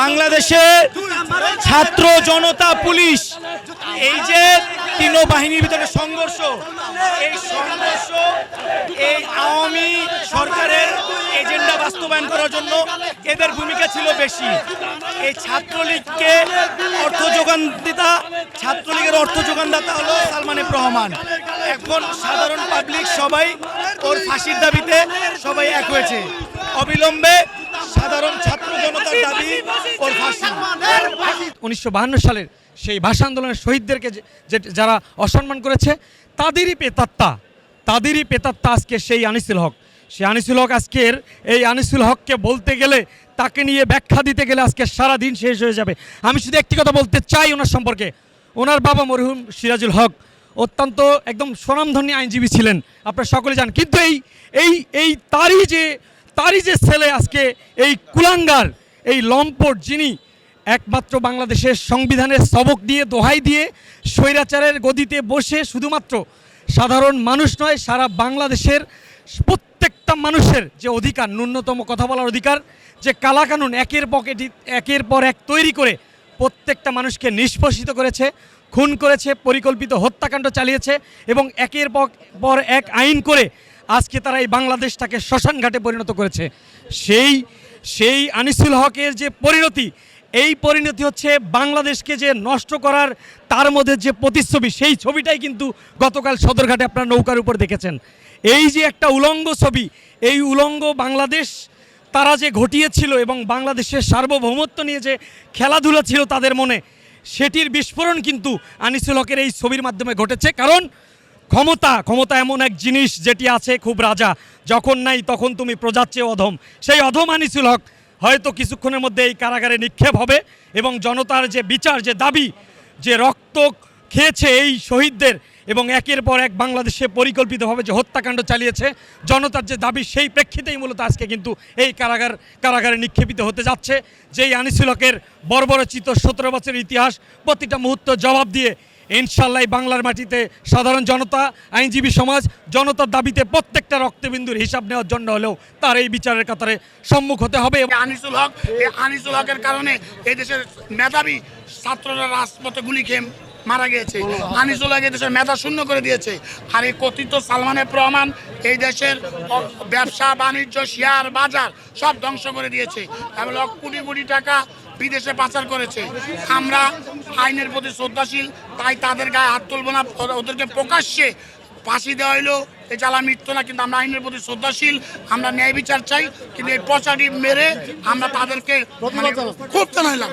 বাংলাদেশে ছাত্র, জনতা, পুলিশ, এই যে তিন বাহিনীর ভিতরে সংঘর্ষ, এই সংঘর্ষ এই আওয়ামী সরকারের এজেন্ডা বাস্তবায়ন করার জন্য এদের ভূমিকা ছিল বেশি। এই ছাত্রলীগকে অর্থ যোগান দিতা, ছাত্রলীগের অর্থ যোগানদাতা হলো সালমান রহমান। এখন সাধারণ পাবলিক সবাই ওর ফাঁসির দাবিতে সবাই এক হয়েছে। অবিলম্বে সাধারণ ছাত্র জনতার দাবি ওর ফাঁসি। উনিশশো সালের সেই ভাষা আন্দোলনের শহীদদেরকে যে- যারা অসম্মান করেছে তাদেরই পেতাত্তা তাদেরই পেতাত্তা আজকে সেই আনিসুল হক। সেই আনিসুল হক আজকের এই আনিসুল হককে বলতে গেলে তাকে নিয়ে ব্যাখ্যা দিতে গেলে আজকে সারা দিন শেষ হয়ে যাবে। আমি শুধু একটি কথা বলতে চাই ওনার সম্পর্কে। ওনার বাবা মরহুম সিরাজুল হক অত্যন্ত একদম স্বনামধন্য আইনজীবী ছিলেন। আপনারা সকলে জানেন। কিন্তু এই এই এই তারই যে তারই যে ছেলে আজকে এই কুলাঙ্গার, এই লম্পট যিনি একমাত্র বাংলাদেশের সংবিধানের সবক দিয়ে, দোহাই দিয়ে স্বৈরাচারের গদিতে বসে শুধুমাত্র সাধারণ মানুষ নয়, সারা বাংলাদেশের প্রত্যেকটা মানুষের যে অধিকার, ন্যূনতম কথা বলার অধিকার, যে কালাকানুন একের পকেটি একের পর এক তৈরি করে প্রত্যেকটা মানুষকে নিষ্পষিত করেছে, খুন করেছে, পরিকল্পিত হত্যাকাণ্ড চালিয়েছে এবং একের পর পর এক আইন করে আজকে তারা এই বাংলাদেশটাকে শ্মশান ঘাটে পরিণত করেছে। সেই সেই আনিসুল হকের যে পরিণতি, এই পরিণতি হচ্ছে বাংলাদেশকে যে নষ্ট করার, তার মধ্যে যে প্রতিচ্ছবি, সেই ছবিটাই কিন্তু গতকাল সদরঘাটে আপনার নৌকার উপর দেখেছেন। এই যে একটা উলঙ্গ ছবি, এই উলঙ্গ বাংলাদেশ, তারা যে ঘটিয়েছিল এবং বাংলাদেশের সার্বভৌমত্ব নিয়ে যে খেলাধুলা ছিল তাদের মনে, সেটির বিস্ফোরণ কিন্তু আনিসুল হকের এই ছবির মাধ্যমে ঘটেছে। কারণ ক্ষমতা ক্ষমতা এমন এক জিনিস যেটি আছে খুব রাজা। যখন নাই তখন তুমি প্রজার চেয়ে অধম। সেই অধম আনিসুল হক হয়তো কিছুক্ষণের মধ্যে এই কারাগারে নিক্ষেপ হবে এবং জনতার যে বিচার, যে দাবি, যে রক্ত খেয়েছে এই শহীদদের এবং একের পর এক বাংলাদেশে পরিকল্পিতভাবে যে হত্যাকাণ্ড চালিয়েছে, জনতার যে দাবি সেই প্রেক্ষিতেই মূলত আজকে কিন্তু এই কারাগার, কারাগারে নিক্ষেপিত হতে যাচ্ছে। যেই আনিসুল হকের বর্বরচিত সতেরো বছরের ইতিহাস প্রতিটা মুহূর্ত জবাব দিয়ে ইনশাল্লাহ বাংলার মাটিতে সাধারণ জনতা, আইনজীবী সমাজ, জনতার দাবিতে প্রত্যেকটা রক্তবিন্দুর হিসাব নেওয়ার জন্য হলেও তার এই বিচারের কাতারে সম্মুখ হতে হবে আনিসুল হক, এই আনিসুল হকের কারণে এই দেশের মেধাবী ছাত্ররা রাজপথে গুলি খেয়ে মারা গিয়েছে। আনিসুল হক এই দেশের মেধা শূন্য করে দিয়েছে। আর এই কথিত সালমানের প্রমাণ এই দেশের ব্যবসা, বাণিজ্য, শেয়ার, বাজার সব ধ্বংস করে দিয়েছে। এবং কোটি কোটি টাকা বিদেশে পাচার করেছে। আমরা আইনের প্রতি শ্রদ্ধাশীল, তাই তাদের গায়ে হাত তুলব না। ওদেরকে প্রকাশ্যে ফাঁসি দেওয়া হলো এ জ্বালা মৃত্যু না, কিন্তু আমরা আইনের প্রতি শ্রদ্ধাশীল, আমরা ন্যায় বিচার চাই। কিন্তু এই পচাটি মেরে আমরা তাদেরকে মানে খুব জানাইলাম।